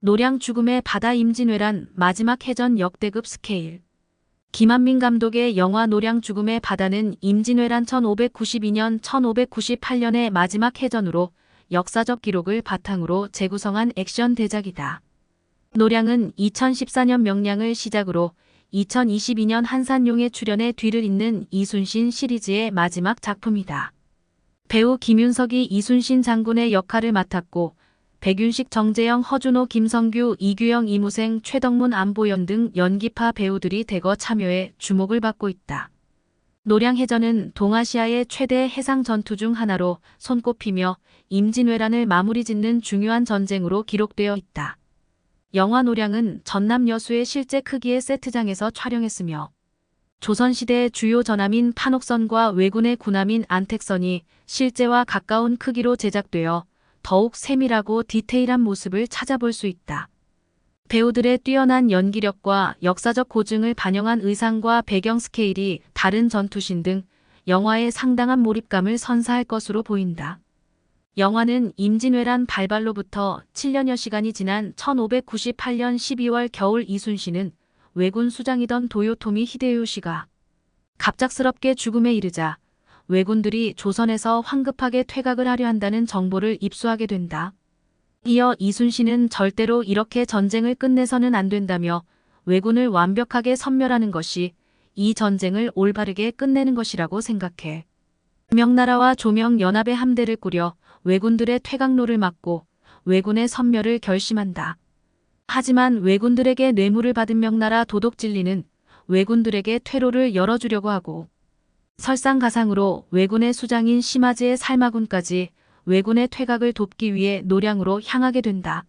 노량 죽음의 바다 임진왜란 마지막 해전 역대급 스케일. 김한민 감독의 영화 노량 죽음의 바다는 임진왜란 1592년 1598년의 마지막 해전으로 역사적 기록을 바탕으로 재구성한 액션 대작이다. 노량은 2014년 명량을 시작으로 2022년 한산용의 출연에 뒤를 잇는 이순신 시리즈의 마지막 작품이다. 배우 김윤석이 이순신 장군의 역할을 맡았고 백윤식, 정재영, 허준호, 김성규, 이규영, 이무생, 최덕문, 안보연 등 연기파 배우들이 대거 참여해 주목을 받고 있다. 노량해전은 동아시아의 최대 해상 전투 중 하나로 손꼽히며 임진왜란을 마무리 짓는 중요한 전쟁으로 기록되어 있다. 영화 노량은 전남 여수의 실제 크기의 세트장에서 촬영했으며 조선시대의 주요 전함인 판옥선과 왜군의 군함인 안택선이 실제와 가까운 크기로 제작되어 더욱 세밀하고 디테일한 모습을 찾아볼 수 있다. 배우들의 뛰어난 연기력과 역사적 고증을 반영한 의상과 배경 스케일이 다른 전투신 등 영화에 상당한 몰입감을 선사할 것으로 보인다. 영화는 임진왜란 발발로부터 7년여 시간이 지난 1598년 12월 겨울 이순신은 왜군 수장이던 도요토미 히데요시가 갑작스럽게 죽음에 이르자 왜군들이 조선에서 황급하게 퇴각을 하려 한다는 정보를 입수하게 된다. 이어 이순신은 절대로 이렇게 전쟁을 끝내서는 안 된다며 왜군을 완벽하게 섬멸하는 것이 이 전쟁을 올바르게 끝내는 것이라고 생각해. 명나라와 조명 연합의 함대를 꾸려 왜군들의 퇴각로를 막고 왜군의 섬멸을 결심한다. 하지만 왜군들에게 뇌물을 받은 명나라 도독진리는 왜군들에게 퇴로를 열어주려고 하고 설상가상으로 왜군의 수장인 심하지의 살마군까지 왜군의 퇴각을 돕기 위해 노량으로 향하게 된다.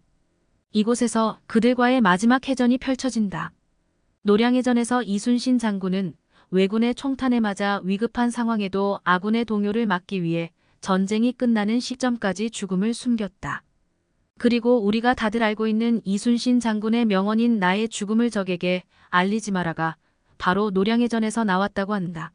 이곳에서 그들과의 마지막 해전이 펼쳐진다. 노량해전에서 이순신 장군은 왜군의 총탄에 맞아 위급한 상황에도 아군의 동요를 막기 위해 전쟁이 끝나는 시점까지 죽음을 숨겼다. 그리고 우리가 다들 알고 있는 이순신 장군의 명언인 나의 죽음을 적에게 알리지 마라가 바로 노량해전에서 나왔다고 한다.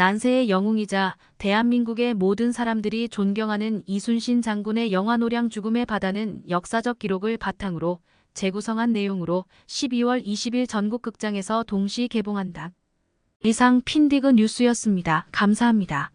난세의 영웅이자 대한민국의 모든 사람들이 존경하는 이순신 장군의 영화 노량 죽음의 바다는 역사적 기록을 바탕으로 재구성한 내용으로 12월 20일 전국 극장에서 동시 개봉한다. 이상 핀디그 뉴스였습니다. 감사합니다.